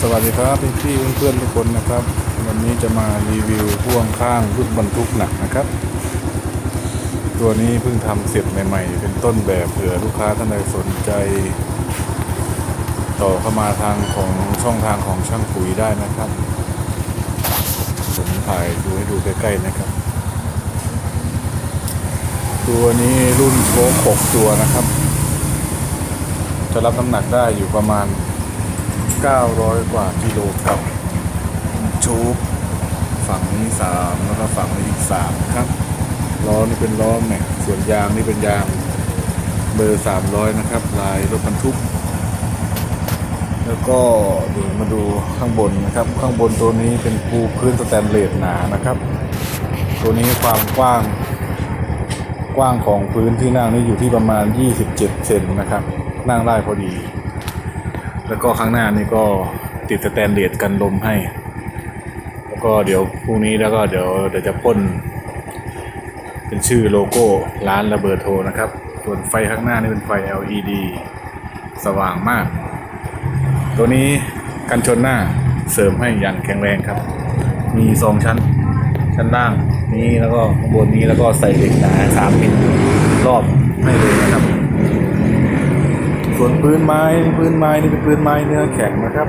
สวัสดีครับพี่พี่เพื่อนทุกคนนะครับ วันนี้จะมารีวิวพ่วงข้างรุ่นบรรทุกหนักนะครับ ตัวนี้เพิ่งทำเสร็จใหม่ๆ เป็นต้นแบบเผื่อลูกค้าท่านใดสนใจ ต่อเข้ามาทางของช่องทางของช่างปุ๋ยได้นะครับผมถ่ายดูให้ดูใกล้ๆนะครับ ตัวนี้รุ่นโชคหกตัวนะครับ จะรับน้ำหนักได้อยู่ประมาณ 900 กว่ากิโลครับชูบฝั่งนี้ 3 แล้วก็ฝั่งนี้อีก 3 ครับ ล้อนี่เป็นล้อแม็กส่วนยางนี่เป็นยางเบอร์ 300 นะครับ ลายรถบรรทุก แล้วก็เดี๋ยวมาดูข้างบนนะครับ ข้างบนตัวนี้เป็นปูพื้นสแตนเลสหนานะครับ ตัวนี้ความกว้างกว้างของพื้นที่นั่งนี่อยู่ที่ประมาณ 27 เซนนะครับ นั่งได้พอดี แล้วก็ข้างหน้านี่ก็ติดสแตนเลสกันลมให้ แล้วก็เดี๋ยวพรุ่งนี้แล้วก็เดี๋ยวเดี๋ยวจะพ่นเป็นชื่อโลโก้ร้านระเบิดโทรนะครับ ส่วนไฟข้างหน้านี่เป็นไฟ LED สว่างมาก ตัวนี้กันชนหน้าเสริมให้อย่างแข็งแรงครับ มีสองชั้น ชั้นล่างนี้แล้วก็ข้างบนนี้แล้วก็ใส่เหล็กหนาสามมิลรอบให้เลยนะครับ ส่วนพื้นไม้พื้นไม้นี่เป็นพื้นไม้เนื้อแข็งนะครับ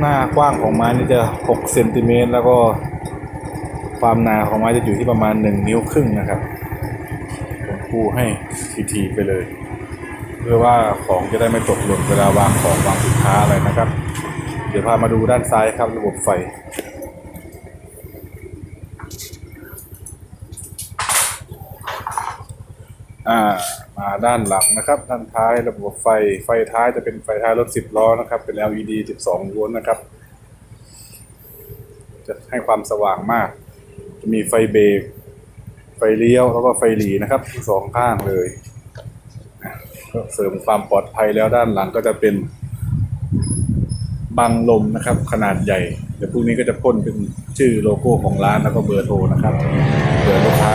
หน้ากว้างของไม้นี่จะ6เซนติเมตรแล้วก็ความหนาของไม้จะอยู่ที่ประมาณ 1 นิ้วครึ่งนะครับผมปูให้ทีๆไปเลย เพื่อว่าของจะได้ไม่ตกหล่นเวลาวางของวางสินค้าอะไรนะครับ เดี๋ยวพามาดูด้านซ้ายครับระบบไฟ อ่ามาด้านหลังนะครับด้านท้ายระบบไฟไฟท้ายจะเป็นไฟท้ายรถ10ล้อนะครับเป็น LED 12โวลต์นะครับ จะให้ความสว่างมาก จะมีไฟเบรกไฟเลี้ยวแล้วก็ไฟหลีนะครับทั้งสองข้างเลยเสริมความปลอดภัยแล้วด้านหลังก็จะเป็น บังลมนะครับ ขนาดใหญ่ เดี๋ยวพรุ่งนี้ก็จะพ่นเป็นชื่อโลโก้ของร้านแล้วก็เบอร์โทรนะครับเผื่อลูกค้า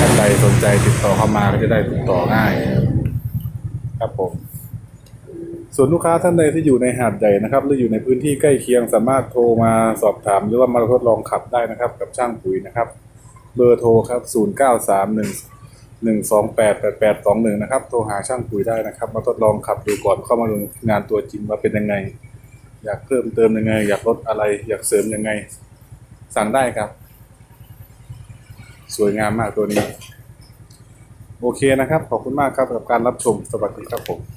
ท่านใดสนใจติดต่อเข้ามาก็จะได้ติดต่อง่าย ครับผม ส่วนลูกค้าท่านใดที่อยู่ในหาดใหญ่นะครับ หรืออยู่ในพื้นที่ใกล้เคียงสามารถโทรมาสอบถาม หรือว่ามาทดลองขับได้นะครับ กับช่างปุ๋ยนะครับ เบอร์โทรครับ 0 9 3 1 1 2 8 8 8 2 1 นะครับ โทรหาช่างปุ๋ยได้นะครับ มาทดลองขับดูก่อนเข้ามาดูงานตัวจริงว่าเป็นยังไง อยากเพิ่มเติมยังไง อยากลดอะไร อยากเสริมยังไง สั่งได้ครับ สวยงามมากตัวนี้ โอเคนะครับ ขอบคุณมากครับกับการรับชมสวัสดีครับผม